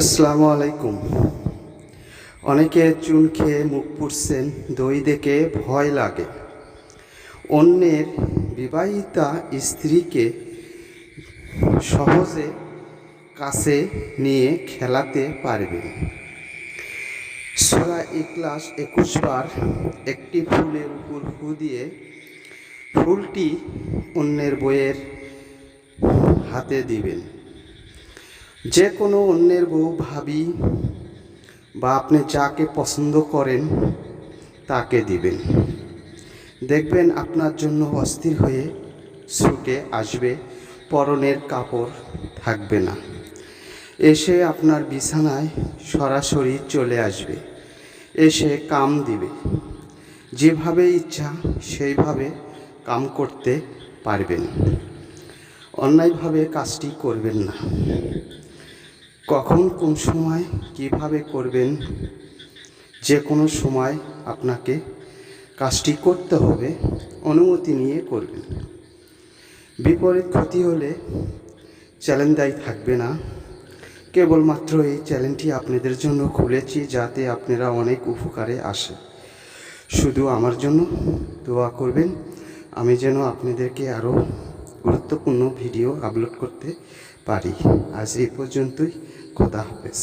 আসসালামু আলাইকুম। অনেকে চুন খেয়ে মুখ পুড়ছেন, দই দেখে ভয় লাগে। অন্যের বিবাহিতা স্ত্রীকে সহজে কাছে নিয়ে খেলাতে পারবেন সোরা ইকলাস একুশ বার একটি ফুলের উপর ফু দিয়ে ফুলটি অন্যের বইয়ের হাতে দিবেন। যে কোনো অন্যের বউ ভাবি বা আপনি যাকে পছন্দ করেন, তাকে দিবেন। দেখবেন আপনার জন্য অস্থির হয়ে ছুটে আসবে, পরনের কাপড় থাকবে না। এসে আপনার বিছানায় সরাসরি চলে আসবে। এসে কাম দিবে। যেভাবে ইচ্ছা সেইভাবে কাম করতে পারবেন। অন্যায়ভাবে কাজটি করবেন না। কখন কোন সময় কীভাবে করবেন? যে কোনো সময় আপনাকে কাজটি করতে হবে, অনুমতি নিয়ে করবেন। বিপরীত ক্ষতি হলে চ্যালেঞ্জ দায়ী থাকবে না। কেবলমাত্র এই চ্যালেঞ্জটি আপনাদের জন্য খুলেছি যাতে আপনারা অনেক উপকারে আসে। শুধু আমার জন্য দোয়া করবেন। আমি যেন আপনাদেরকে আরও গুরুত্বপূর্ণ ভিডিও আপলোড করতে পারি। আজ এই পর্যন্তই। খোদা হাফেজ।